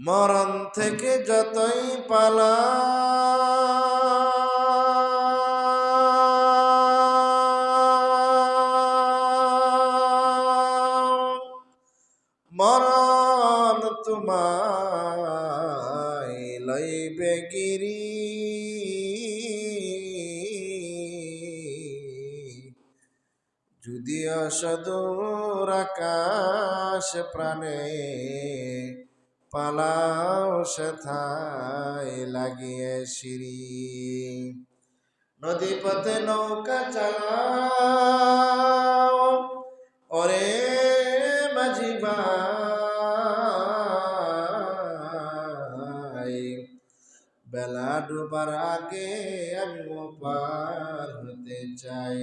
মরণ থেকে যতই পালা। মরণ তোমায় লইবে গিরি। যদি অসদূর আকাশ প্রাণে পালাও সেথায় লাগিয়ে সিঁড়ি। নদী পথে নৌকা চালাও, ওরে মাঝি বেলা ডুবার আগে আমি পার হতে চাই।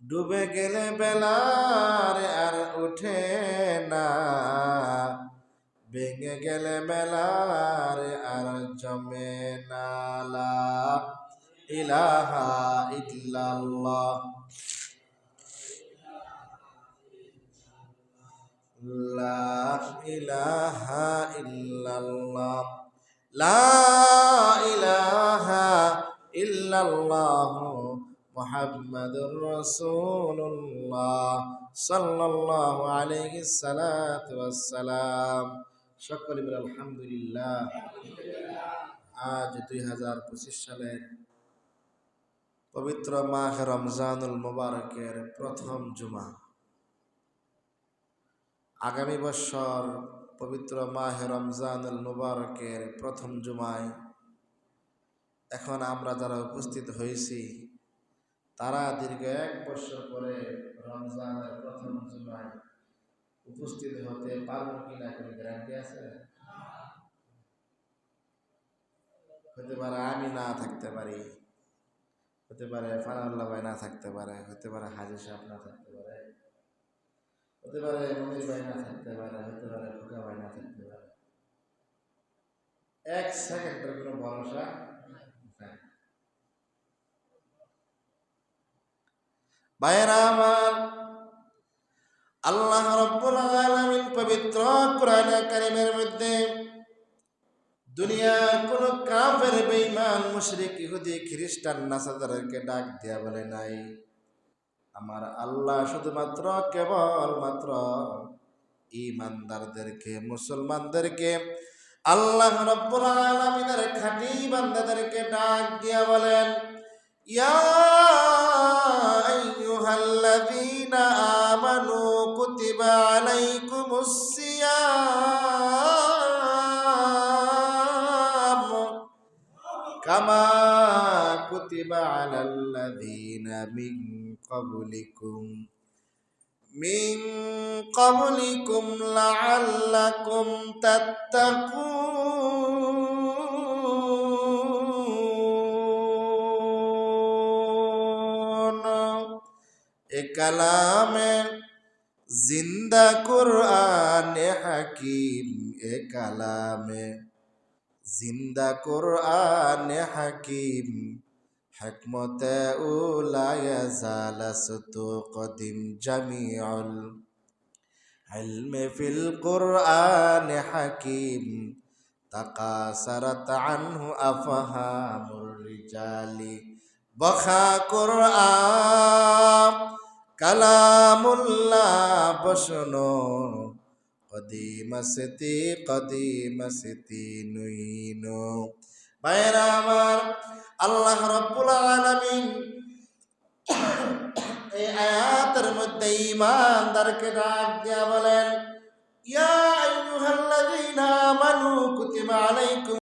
ডুবে গেলে বেলার আর উঠে না। ভেঙে গেলে মেলার আর জমে নালা ইলাহা ইল্লাল্লাহ। লা ইলাহা ইল্লাল্লাহ। লা ইলাহা ইল্লাল্লাহ ওয়াসসালাম। সকলে বলে আলহামদুলিল্লাহ। আজ দুই হাজার পঁচিশ সালের পবিত্র মাহ রমজানুল মুবারকের প্রথম জুমা। আগামী বছর পবিত্র মাহ রমজানুল মুবারকের প্রথম জুমায় এখন আমরা যারা উপস্থিত হয়েছি, তারা দীর্ঘ এক বছর পরে জুমায় উপস্থিত হতে পারব কিনা কোনো গ্যারান্টি আছে? হতে পারে আমি না থাকতে পারি। হতে পারে ফানাল্লাহ ভাই না থাকতে পারে। হতে পারে হাজি সাহেব না থাকতে পারে। হতে পারে মনির ভাই না থাকতে পারে। হতে পারে খোকা ভাই না থাকতে পারে। এক সেকেন্ডের কোনো ভরসা ভাইয়েরা আমার আল্লাহ রব্বুল আলামিন পবিত্র কোরআন কারীমের মধ্যে, দুনিয়ার কোন কাফের, বেঈমান, মুশরিক, ইহুদি, খ্রিস্টান নাসাদারকে ডাক দেয়া বলে নাই। আমার আল্লাহ শুধুমাত্র কেবল মাত্র ইমানদারদেরকে মুসলমানদেরকে, আল্লাহ রব্বুল আলামিনের খাঁটি বান্দাদেরকে ডাক দিয়া বলেন, ইয়া আলাইকুমুস সিয়াম কামা কুতিবা আলাল্লাযীনা মিন قبلكم من قبلكم لعلكم تتقون এ কালামে জিন্দা কোরআন হাকিম এ কালামে জিন্দা কোরআন হাকিম حكمة لا يزال قديم جميع العلم في القرآن حكيم تقاصرت عنه أفهام الرجال بخا قرآن কালামুল্লাহ বসনো কদিম সেতি কদিম সেতি নুইন। ভাইরা আমার, আল্লাহ রব্বুল আলামিন এই আয়াতের মধ্যে ইমানদারকে ডাক দিয়া বলেন, ইয়া আইয়ুহাল্লাযীনা আমানু, কুতিবা আলাইকুম